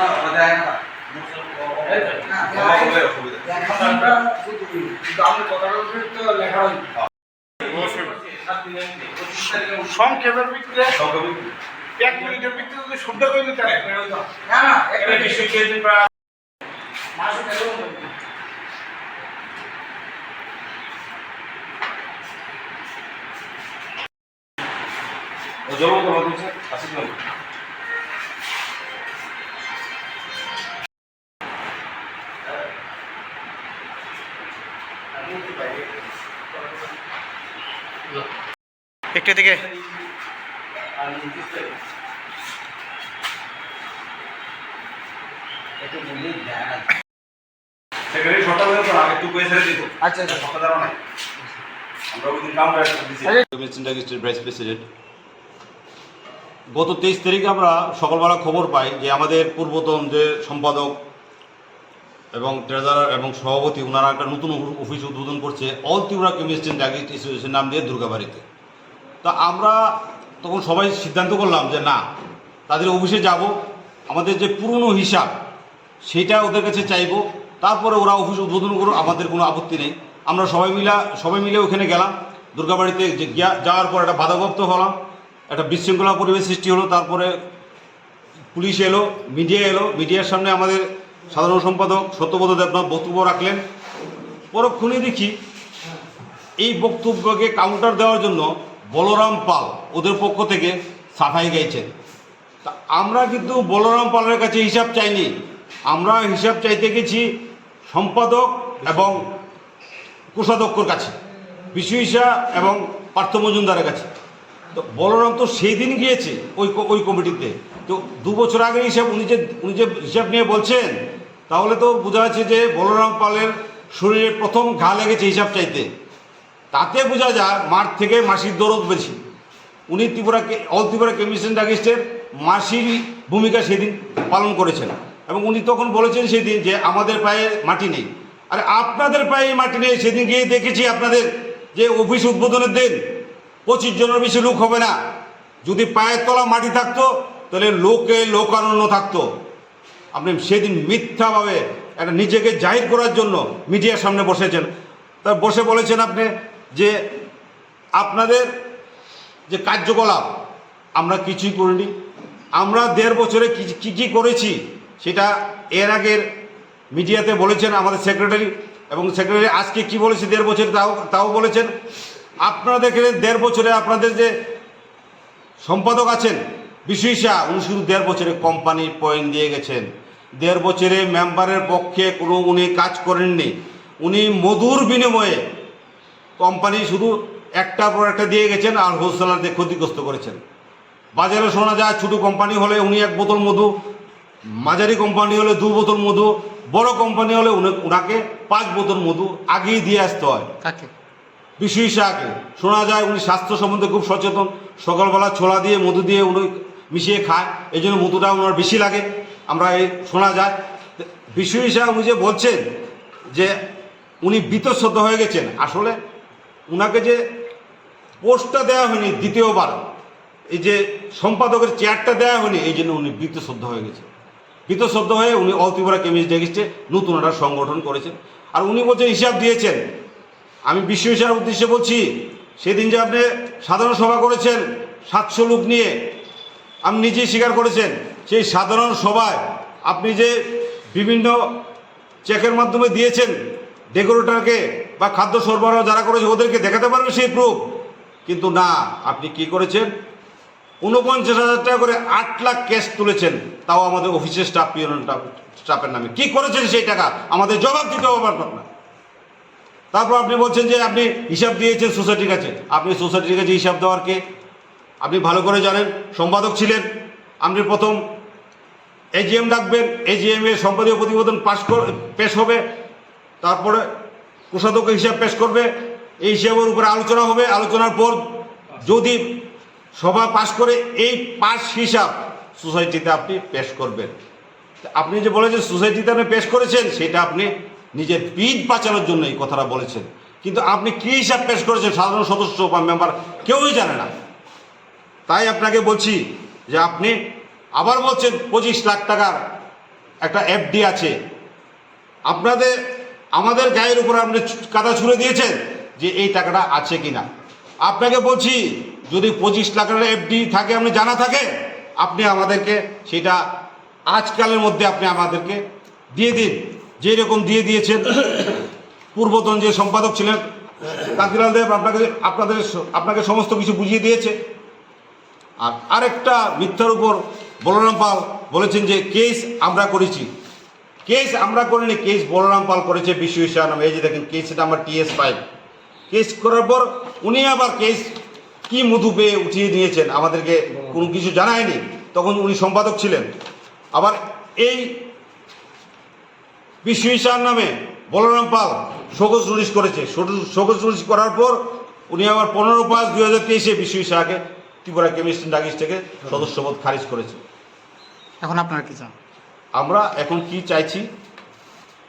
না ওরা দেয় না সংক্ষেপের ভিত্তিতে এক মিনিটের ভিত্তিতে যদি শুদ্ধ করে হবে না না এক মিনিট। ও জমা তো বলছে আসিস ভাইস প্রেসিডেন্ট গত তেইশ তারিখে আমরা সকালবেলা খবর পাই যে আমাদের পূর্বতন যে সম্পাদক এবং ট্রেজারার এবং সভাপতি ওনারা একটা নতুন অফিস উদ্বোধন করছে all Tripura chemist and association নাম দিয়ে দুর্গাবাড়িতে। তা আমরা তখন সবাই সিদ্ধান্ত করলাম যে না, তাদের অফিসে যাব, আমাদের যে পুরনো হিসাব, সেটা ওদের কাছে চাইব, তারপরে ওরা অফিস উদ্বোধন করুক, আমাদের কোনো আপত্তি নেই। আমরা সবাই মিলা সবাই মিলে ওখানে গেলাম, দুর্গাবাড়িতে যে যাওয়ার পর একটা বাধাপ্রাপ্ত হলাম, একটা বিশৃঙ্খলা পরিবেশ সৃষ্টি হলো, তারপরে পুলিশ এলো, মিডিয়া এলো, মিডিয়ার সামনে আমাদের সাধারণ সম্পাদক সত্যব্রত দেবনাথ বক্তব্য রাখলেন। পরক্ষণে দেখি এই বক্তব্যকে কাউন্টার দেওয়ার জন্য বলরাম পাল ওদের পক্ষ থেকে সাফাই গাইছেন। তা আমরা কিন্তু বলরাম পালের কাছে হিসাব চাইনি। আমরা হিসাব চাইতে গেছি সম্পাদক এবং কোষাধ্যক্ষর কাছে বিশুইসা এবং পার্থ মজুমদারের কাছে। তো বলরাম তো সেই দিন গিয়েছে ওই ওই কমিটিতে। তো দু বছর আগের হিসাব উনি যে উনি যে হিসাব নিয়ে বলছেন তাহলে তো বোঝা যাচ্ছে যে বলরাম পালের শরীরে প্রথম ঘা লেগেছে হিসাব চাইতে। তাতে বোঝা যায় মাঠ থেকে মাসির দরদ বেশি। উনি ত্রিপুরা অল ত্রিপুরা কেমিস্ট্রেন্ট ডাকিস্টের মাসির ভূমিকা সেদিন পালন করেছেন এবং উনি তখন বলেছেন সেদিন যে আমাদের পায়ে মাটি নেই। আরে আপনাদের পায়ে মাটি নেই, সেদিন গিয়ে দেখেছি আপনাদের যে অফিস উদ্বোধনের দিন পঁচিশ জনের বেশি লোক হবে না। যদি পায়ের তলা মাটি থাকতো, তাহলে লোকে লোকারণ্য থাকতো। আপনি সেদিন মিথ্যাভাবে একটা নিজেকে জাহির করার জন্য মিডিয়ার সামনে বসেছেন। তা বসে বলেছেন আপনি যে আপনাদের যে কার্যকলাপ, আমরা কিছুই করিনি। আমরা দেড় বছরে কি, কী করেছি সেটা এর আগের মিডিয়াতে বলেছেন আমাদের সেক্রেটারি এবং সেক্রেটারি আজকে কি বলেছে দেড় বছর তাও তাও বলেছেন। আপনারা দেখেন দেড় বছরে আপনাদের যে সম্পাদক আছেন বিশ্বই শাহ উনি শুধু দেড় বছরে কোম্পানি পয়েন্ট দিয়ে গেছেন। দেড় বছরে মেম্বারের পক্ষে কোনো উনি কাজ করেননি। উনি মধুর বিনিময়ে কোম্পানি শুধু একটার পর একটা দিয়ে গেছেন আর হোলসেলারদের ক্ষতিগ্রস্ত করেছেন। বাজারে শোনা যায় ছোটো কোম্পানি হলে উনি এক বোতল মধু মাঝারি কোম্পানি হলে দু বোতল মধু বড় কোম্পানি হলে উনি ওনাকে পাঁচ বোতল মধু আগেই দিয়ে আসতে হয়। কাকে? বিশ্বই শাহকে শোনা যায় উনি স্বাস্থ্য সম্বন্ধে খুব সচেতন। সকালবেলা ছোলা দিয়ে মধু দিয়ে উনি মিশিয়ে খায়, এই জন্য মধুটা ওনার বেশি লাগে। আমরা এই শোনা যায়। শাহ উনি যে বলছেন যে উনি বিতশ্রদ্ধ হয়ে গেছেন। আসলে উনাকে যে পোস্টটা দেওয়া হয়নি দ্বিতীয়বার, এই যে সম্পাদকের চেয়ারটা দেওয়া হয়নি, এই জন্য উনি বিতশ্রদ্ধ হয়ে গেছে বিতশ্রদ্ধ হয়ে উনি অল কেমিস্ট ডেগিস্টে নতুন একটা সংগঠন করেছেন। আর উনি বলছে হিসাব দিয়েছেন। আমি বিশ্ব হিসার উদ্দেশ্যে বলছি, সেদিন যে আপনি সাধারণ সভা করেছেন, সাতশো লোক নিয়ে আপনি নিজেই স্বীকার করেছেন, সেই সাধারণ সভায় আপনি যে বিভিন্ন চেকের মাধ্যমে দিয়েছেন ডেকোরেটরকে বা খাদ্য সরবরাহ যারা করেছে ওদেরকে দেখাতে পারবে সেই প্রুফ। কিন্তু না, আপনি কি করেছেন? উনপঞ্চাশ হাজার টাকা করে আট লাখ ক্যাশ তুলেছেন, তাও আমাদের অফিসের স্টাফ পিওন স্টাফের নামে। কি করেছেন সেই টাকা? আমাদের জবাব দিতে হবে আপনার তারপর আপনি বলছেন যে আপনি হিসাব দিয়েছেন সোসাইটির কাছে। আপনি সোসাইটির কাছে হিসাব দেওয়ার কে? আপনি ভালো করে জানেন, সম্পাদক ছিলেন, আপনি প্রথম এজিএম ডাকবেন এজিএম এর সম্পাদীয় প্রতিবেদন পাশ কর, পেশ হবে, তারপরে কোষাধ্যক্ষ হিসাব পেশ করবে, এই হিসাবের উপরে আলোচনা হবে, আলোচনার পর যদি সভা পাশ করে এই পাশ হিসাব সোসাইটিতে আপনি পেশ করবেন। আপনি যে বলেছেন সোসাইটিতে আপনি পেশ করেছেন, সেটা আপনি নিজের পিঠ বাঁচানোর জন্য এই কথাটা বলেছেন। কিন্তু আপনি কী হিসাব পেশ করেছেন, সাধারণ সদস্য বা মেম্বার কেউই জানে না। তাই আপনাকে বলছি যে আপনি আবার বলছেন পঁচিশ লাখ টাকার একটা এফডি আছে। আপনাদের, আমাদের গায়ের উপর আপনি কাদা ছুঁড়ে দিয়েছেন যে এই টাকাটা আছে কি না আপনাকে বলছি, যদি পঁচিশ লাখের এফডি থাকে, আপনি জানা থাকে আপনি আমাদেরকে সেটা আজকালের মধ্যে আপনি আমাদেরকে দিয়ে দিন। যেই রকম দিয়ে দিয়েছেন, পূর্বতন যে সম্পাদক ছিলেন কান্তিলাল দেব আপনাকে, আপনাদের আপনাকে সমস্ত কিছু বুঝিয়ে দিয়েছে। আর আরেকটা মিথ্যার উপর বলরাম পাল বলেছেন যে কেস আমরা করেছি। কেস আমরা করিনি কেস বলরাম পাল করেছে বিশ্ব ঈশা নামে। এই যে দেখেন case number TS five case করার পর উনি আবার কেস কি মধু পেয়ে উঠিয়ে দিয়েছেন, আমাদেরকে কোনো কিছু জানায়নি। তখন উনি সম্পাদক ছিলেন। আবার এই বিশ্ব ঈশার নামে Balram Pal show cause notice করেছে। শোকজ নোটিশ করার পর উনি আবার পনেরো পাঁচ দুই হাজার তেইশে বিশ্ব ঈশাকে ত্রিপুরা কেমিস্ট ডাকিস থেকে সদস্যপদ খারিজ করেছে। এখন আপনারা কি চান? আমরা এখন কি চাইছি?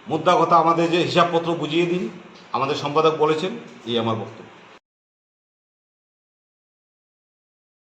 মুদ্রা কথা আমাদের যে হিসাবপত্র বুঝিয়ে দিন। আমাদের সম্পাদক বলেছেন এই আমার বক্তব্য।